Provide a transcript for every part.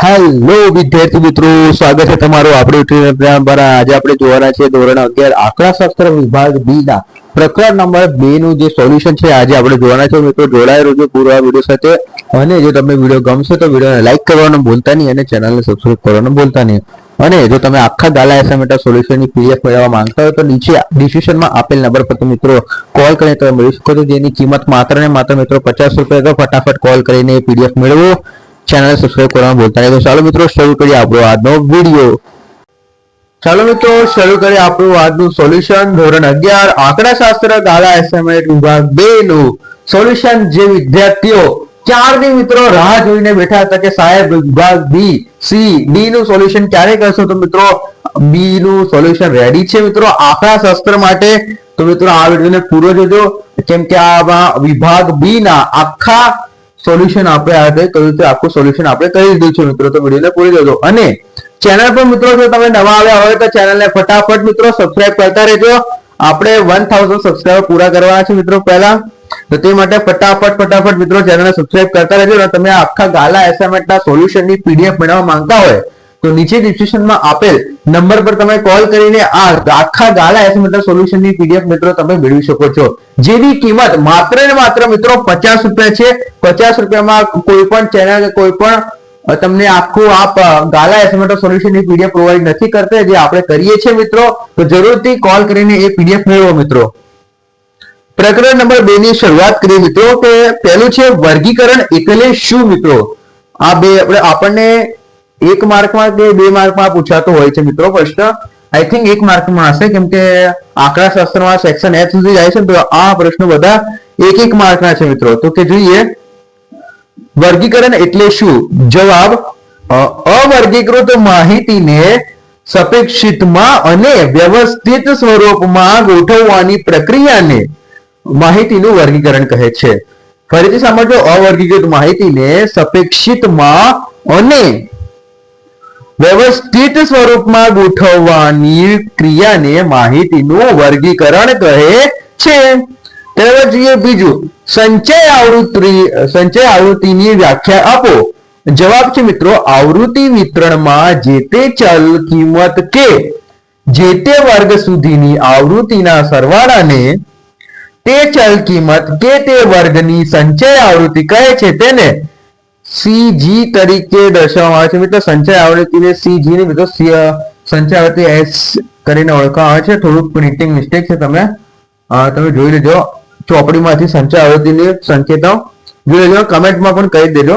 Hello વિદ્યાર્થી મિત્રો. સ્વાગત છે તમારું આપણે ચેનલ આજે આપણે જોવાના છે ધોરણ અગિયાર આંકડાશાસ્ત્ર વિભાગ બી ના. પ્રકરણ નંબર બે નું જે સોલ્યુશન છે, આજે આપણે જોવાના છે મિત્રો જોડાયેલો રહેજો પૂરા વીડિયો સાથે. અને જો તમને વીડિયો ગમશે તો વિડીયોને લાઈક કરવાનું ભૂલતા નહીં અને ચેનલને સબસ્ક્રાઈબ કરવાનું ભૂલતા નહીં. અને જો તમે આખા ગાલા એસાઇનમેન્ટ સોલ્યુશનની પીડીએફ મેળવવા માંગતા હોય તો નીચે ડિસ્ક્રિપ્શનમાં આપેલ નંબર પર મિત્રો કોલ કરીને તમે મેળવી શકો છો. જેની કિંમત માત્ર ને માત્ર મિત્રો પચાસ રૂપિયા તો ફટાફટ કોલ કરીને પીડીએફ મેળવો. ચેનલ સબસ્ક્રાઇબ કરવાનું ભૂલતા નહીં. તો ચાલો મિત્રો, શરૂ કરીએ આપણો આજનો વીડિયો ચાલો મિત્રો, શરૂ કરીએ આપણું આજનું સોલ્યુશન ધોરણ અગિયાર, આંકડાશાસ્ત્ર ગાળા એસાઇનમેન્ટ વિભાગ બે નું સોલ્યુશન જે વિદ્યાર્થીઓ ચારની મિત્રો રાહ જોઈને બેઠા હતા કે સાહેબ, વિભાગ બી સી ડી નું સોલ્યુશન ક્યારે કરશો? તો મિત્રો બી નું સોલ્યુશન રેડી છે મિત્રો આંકડાશાસ્ત્ર માટે. તો મિત્રો, આ વિડીયોને પૂરો જોજો. કેમ કે આમાં વિભાગ બી ના આખા સોલ્યુશન આપણે આ રીતે કર્યું છે આખું સોલ્યુશન આપણે કરી દીધું છે મિત્રો. તો વિડીયોને પૂરી દેજો અને ચેનલ પર મિત્રો, જો તમે નવા આવ્યા હોય, તો ચેનલને ફટાફટ મિત્રો સબસ્ક્રાઇબ કરતા રહેજો. આપણે વન થાઉઝન્ડ સબસ્ક્રાઇબર પૂરા કરવાના છે મિત્રો પહેલા. તો તે માટે ફટાફટ ફટાફટ મિત્રો ચેનલને સબસ્ક્રાઇબ કરતા રહેજો. અને તમે આખા ગાલા એસાઇનમેન્ટના સોલ્યુશનની પીડીએફ મેળવવા માંગતા હોય તો નીચે ડિસ્ક્રિપ્શનમાં આપેલ નંબર પર તમે કોલ કરીને આ આખા ગાલા એસાઇનમેન્ટના સોલ્યુશનની પીડીએફ મિત્રો તમે મેળવી શકો છો. જેની કિંમત માત્ર ને માત્ર મિત્રો પચાસ રૂપિયા છે. પચાસ રૂપિયામાં કોઈ પણ ચેનલ કે કોઈ પણ તમને આખું આપ ગાલા ગાલા સોલ્યુશન સોલ્યુશનની પીડીએફ પ્રોવાઈડ નથી કરતા, જે આપણે કરીએ છીએ મિત્રો, તો જરૂરથી કોલ કરીને એ પીડીએફ મેળવો મિત્રો. પ્રકરણ નંબર બે ની શરૂઆત કરીએ મિત્રો કે પહેલું છે વર્ગીકરણ એટલે શું મિત્રો? આ બે આપણે આપણને એક માર્કમાં કે બે માર્કમાં પૂછાતો હોય છે મિત્રો. પ્રશ્ન આઈ થિંક એક માર્કમાં હશે. કેમ કે આંકડાશાસ્ત્રમાં સેક્શન એચ સુધી જાય છે તો આ પ્રશ્નો બધા એક એક માર્કના છે મિત્રો. તો કે જોઈએ, વર્ગીકરણ એટલે શું? જવાબ અવર્ગીકૃત માહિતીને સપેક્ષિતમાં અને વ્યવસ્થિત સ્વરૂપમાં ગોઠવવાની પ્રક્રિયાને માહિતીનું વર્ગીકરણ કહે છે. ફરીથી સાંભળજો, અવર્ગીકૃત માહિતીને સપેક્ષિતમાં અને વ્યવસ્થિત સ્વરૂપમાં ગોઠવવાની ક્રિયાને માહિતીનું વર્ગીકરણ કહે છે. ત્યારબાદ જોઈએ બીજું, સંચય આવૃત્તિ, સંચય આવૃત્તિની વ્યાખ્યા આપો. જવાબ છે મિત્રો, આવૃત્તિ વિતરણમાં જે તે ચલ, કિંમત કે જે તે વર્ગ સુધીની આવૃત્તિના સરવાળાને તે ચલ, કિંમત કે તે વર્ગની સંચય આવૃત્તિ કહે છે તેને સીજી તરીકે દર્શાવવામાં આવે છે. મિત્રો, સંચય આવૃત્તિને સીજી ને મિત્રો સંચય આવૃત્તિ એસ કરીને ઓળખવામાં આવે છે. થોડુંક પ્રિન્ટિંગ મિસ્ટેક છે તમે તમે જોઈ લેજો. ચોપડીમાંથી સંચય આવૃત્તિની સંકેતો જોઈ લેજો. કમેન્ટમાં પણ કહી દેજો.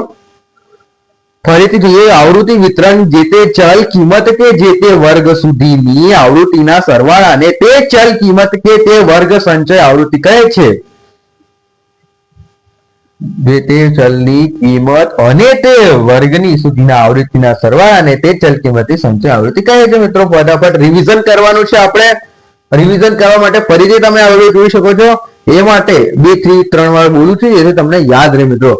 ફરીથી જોઈએ, આવૃત્તિ વિતરણ જે તે ચલ કિંમત કે જે તે વર્ગ સુધીની આવૃત્તિના સરવાળાને તે ચલ કિંમત કે તે વર્ગ સંચય આવૃત્તિ કહે છે. જે તે ચલની કિંમત અને તે વર્ગની સુધીના આવૃત્તિના સરવાળાને તે ચલ કિંમતની સંચય આવૃત્તિ કહે છે મિત્રો. ફટાફટ રિવિઝન કરવાનું છે આપણે. રિવિઝન કરવા માટે ફરીથી તમે આ વીડિયો જોઈ શકો છો. એ માટે બેથી ત્રણ વાર બોલું છું જેથી તમને યાદ રહે મિત્રો.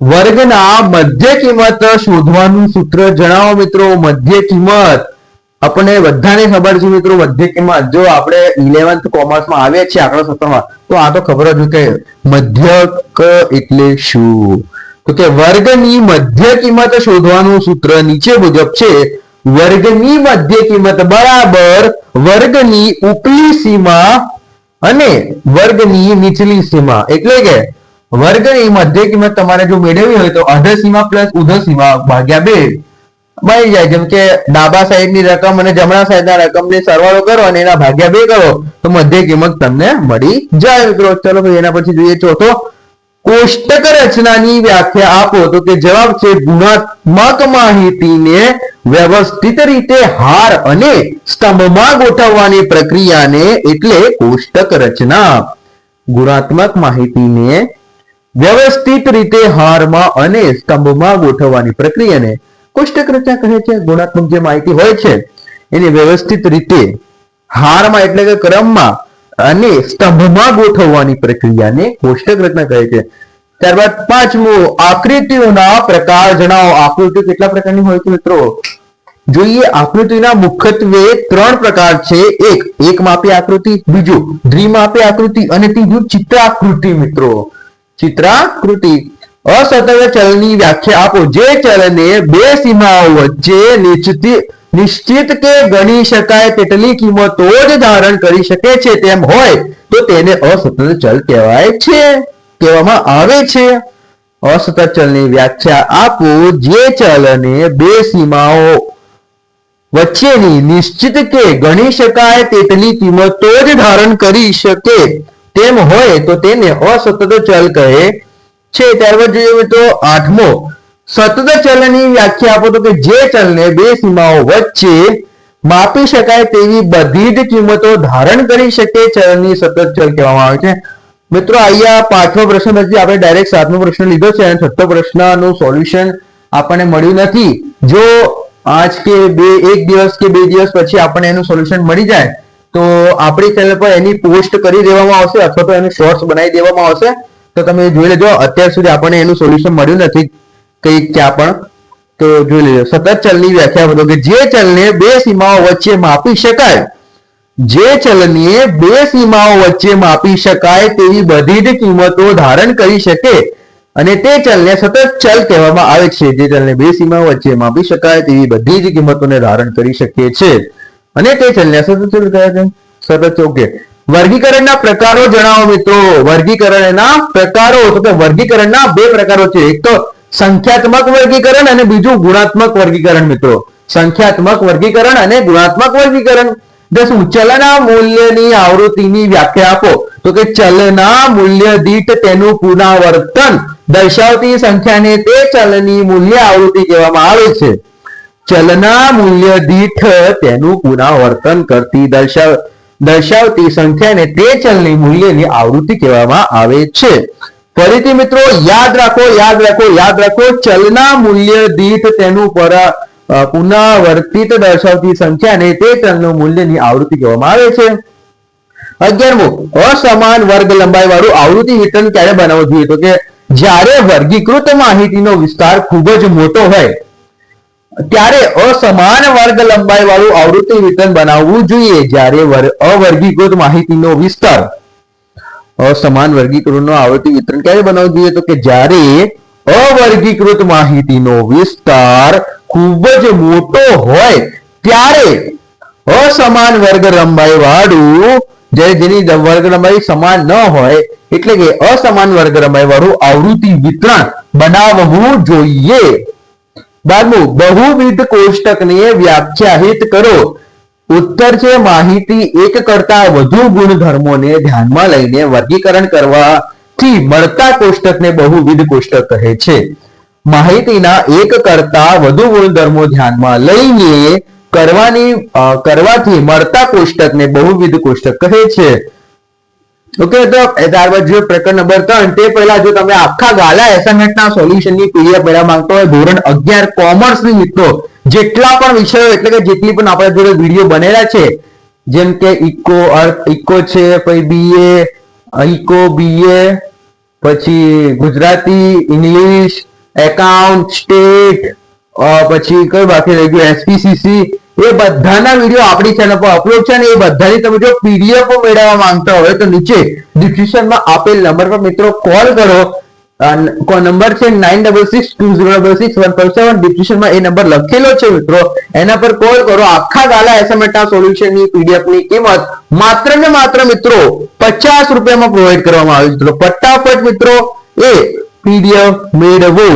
વર્ગના મધ્ય કિંમત શોધવાનું સૂત્ર જણાવો મિત્રો. મધ્ય કિંમત. આપણને બધાને ખબર છે મિત્રો મધ્ય કિંમત. જો આપણે ઇલેવન્થ કોમર્સમાં આવીએ છીએ આંકડા સત્રમાં તો આ તો ખબર જ કે મધ્યક એટલે શું? તો કે વર્ગની મધ્ય કિંમત શોધવાનું સૂત્ર નીચે મુજબ છે. વર્ગની મધ્ય કિંમત બરાબર વર્ગની ઉપલી સીમા અને વર્ગની નીચલી સીમા. એટલે કે વર્ગની મધ્ય કિંમત તમારે જો મેળવવી હોય તો અધ સીમા પ્લસ ઉધ સીમા ભાગ્યા બે. મળી જાય. જેમ કે ડાબા સાઈડની રકમ અને જમણા સાઈડના રકમને સરવાળો કરો અને એના ભાગ્યા બે કરો, તો મધ્ય કિંમત તમને મળી જાય મિત્રો. ચલો ભાઈ, એના પછી જોઈએ ચોથો. કોષ્ટક રચનાની વ્યાખ્યા આપો. તો કે જવાબ છે, ગુણાત્મક માહિતીને વ્યવસ્થિત રીતે હાર અને સ્તંભમાં ગોઠવવાની પ્રક્રિયાને એટલે કોષ્ટક રચના. ગુણાત્મક માહિતીને વ્યવસ્થિત રીતે હારમાં અને સ્તંભમાં ગોઠવવાની પ્રક્રિયાને કોષ્ટક રચના કહે છે, ગુણાત્મક જે માહિતી હોય છે, એને વ્યવસ્થિત રીતે હારમાં એટલે કે ક્રમમાં અને સ્તંભમાં ગોઠવવાની પ્રક્રિયાને કોષ્ટક રચના કહે છે. ત્યારબાદ પાંચમું, આકૃતિઓના પ્રકાર જણાવો. આકૃતિ કેટલા પ્રકારની હોય છે મિત્રો? જોઈએ, આકૃતિના મુખ્યત્વે ત્રણ પ્રકાર છે. એક એક માપી આકૃતિ, બીજું દ્વિમાપી આકૃતિ અને ત્રીજું ચિત્રાકૃતિ મિત્રો. ચિત્રાકૃતિ અસતત ચલની વ્યાખ્યા આપો. જે ચલને બે સીમાઓ વચ્ચે નિશ્ચિત નિશ્ચિત કે ગણી શકાય તેટલી કિંમતો જ ધારણ કરી શકે છે તેમ હોય, તો તેને અસતત ચલ કહેવાય છે. કહેવામાં આવે છે. અસતત ચલની વ્યાખ્યા આપો. જે ચલને બે સીમાઓ વચ્ચેની નિશ્ચિત કે ગણી શકાય તેટલી કિંમતો જ ધારણ કરી શકે તેમ હોય, તો તેને અસતત ચલ કહે છે, ત્યારબાદ જોઈએ મિત્રો આઠમો, સતત ચલની વ્યાખ્યા આપો તો કે જે ચલને બે સીમાઓ વચ્ચે માપી શકાય તેવી બધી જ કિંમતો ધારણ કરી શકે ચલની સતત ચલ કહેવામાં આવે છે. મિત્રો, અહીંયા પાંચમો પ્રશ્ન પછી આપણે ડાયરેક્ટ સાતમો પ્રશ્ન લીધો છે અને છઠ્ઠો પ્રશ્નનું સોલ્યુશન આપણને મળ્યું નથી. જો આજ કે બે, એક દિવસ કે બે દિવસ પછી આપણને એનું સોલ્યુશન મળી જાય, તો આપણી ચેનલ પર એની પોસ્ટ કરી દેવામાં આવશે અથવા તો એનું શોર્ટ્સ બનાવી દેવામાં આવશે. તો તમે જોઈ લેજો. અત્યાર સુધી આપણને એનું સોલ્યુશન મળ્યું નથી. કંઈક ક્યાં પણ. તો જોઈ લેજો. સતત ચલની વ્યાખ્યા બધો કે જે ચલને બે સીમાઓ વચ્ચે માપી શકાય, જે ચલને બે સીમાઓ વચ્ચે માપી શકાય તેવી બધી જ કિંમતો ધારણ કરી શકે અને તે ચલને સતત ચલ કહેવામાં આવે છે. જે ચલને બે સીમાઓ વચ્ચે માપી શકાય તેવી બધી જ કિંમતોને ધારણ કરી શકે છે. અને તે ચલને સતત ચલ કહે છે? સતત ઓકે વર્ગીકરણના પ્રકારો જણાવો મિત્રો. વર્ગીકરણના પ્રકારો તો કે વર્ગીકરણના બે પ્રકારો છે. એક તો સંખ્યાત્મક વર્ગીકરણ અને બીજું ગુણાત્મક વર્ગીકરણ મિત્રો. સંખ્યાત્મક વર્ગીકરણ અને ગુણાત્મક વર્ગીકરણ. ચલના મૂલ્યની આવૃત્તિની વ્યાખ્યા આપો. તો કે ચલના મૂલ્ય દીઠ તેનું પુનરાવર્તન દર્શાવતી સંખ્યાને તે ચલની મૂલ્ય આવૃત્તિ કહેવામાં આવે છે. ચલના મૂલ્ય દીઠ તેનું પુનરાવર્તન કરતી દર્શાવ દર્શાવતી સંખ્યાને તે ચલની મૂલ્યની આવૃત્તિ કહેવામાં આવે છે. ફરીથી મિત્રો, યાદ રાખો યાદ રાખો યાદ રાખો, ચલના મૂલ્ય દીઠ તેનું પર પુનરાવર્તિત દર્શાવતી સંખ્યાને તે ચલનું મૂલ્યની આવૃત્તિ કહેવામાં આવે છે. અગિયારમું, અસમાન વર્ગ લંબાઈ વાળું આવૃત્તિ વિતરણ ક્યારે બનાવવું જોઈએ? તો કે જ્યારે વર્ગીકૃત માહિતીનો વિસ્તાર ખૂબ જ મોટો હોય ત્યારે અસમાન વર્ગ લંબાઈ વાળું આવૃત્તિ વિતરણ બનાવવું જોઈએ. જ્યારે અવર્ગીકૃત માહિતીનો વિસ્તાર અસમાન વર્ગીકરણનો આવૃત્તિ વિતરણ ક્યારે બનાવવું જોઈએ? તો કે જ્યારે અવર્ગીકૃત માહિતીનો વિસ્તાર ખૂબ જ મોટો હોય, ત્યારે અસમાન વર્ગ લંબાઈ વાળું જ્યારે જેની વર્ગ લંબાઈ સમાન ન હોય, એટલે કે અસમાન વર્ગ લંબાઈ વાળું આવૃત્તિ વિતરણ બનાવવું જોઈએ. બારમું બહુવિધ કોષ્ટકને વ્યાખ્યાયિત કરો. ઉત્તર છે માહિતી એક કરતા વધુ ગુણધર્મોને ધ્યાનમાં લઈને વર્ગીકરણ કરવાથી મળતા કોષ્ટકને બહુવિધ કોષ્ટક કહે છે. માહિતીના એક કરતા વધુ ગુણધર્મો ધ્યાનમાં લઈને કરવાની કરવાથી મળતા કોષ્ટકને બહુવિધ કોષ્ટક કહે છે. ઓકે તો ત્યારબાદ જો પ્રકરણ નંબર ત્રણ, તે પહેલા જો તમે આખા ગાલા એસાઇનમેન્ટ ના સોલ્યુશનની પીડીએફ મેળવવા માંગતો હોય, ધોરણ અગિયાર કોમર્સની મિત્રો, જેટલા પણ વિષયો એટલે કે જેટલી પણ આપણા જોડે વીડિયો બનેલા છે, જેમ કે ઇકો અર્થ ઇકો છે, પછી બીએ ઇકો બીએ પછી ગુજરાતી ઇંગ્લિશ એકાઉન્ટ સ્ટેટ પછી કયું બાકી રહી ગયું? એસપીસીસી એ બધાના વીડિયો આપણી ચેનલ પર અપલોડ છે અને એ બધાની તમે જો પીડીએફ મેળવવા માંગતા હોય તો નીચે ડિસ્ક્રિપ્શનમાં આપેલ નંબર પર મિત્રો કોલ કરો. નંબર છે nine double six two zero double six one five seven ડિસ્ક્રિપ્શનમાં એ નંબર લખેલો છે મિત્રો. એના પર કોલ કરો. આખા ગાલા એસાઇનમેન્ટના સોલ્યુશનની પીડીએફની કિંમત માત્ર ને માત્ર મિત્રો પચાસ રૂપિયામાં પ્રોવાઈડ કરવામાં આવે છે. મિત્રો ફટાફટ મિત્રો એ પીડીએફ મેળવો.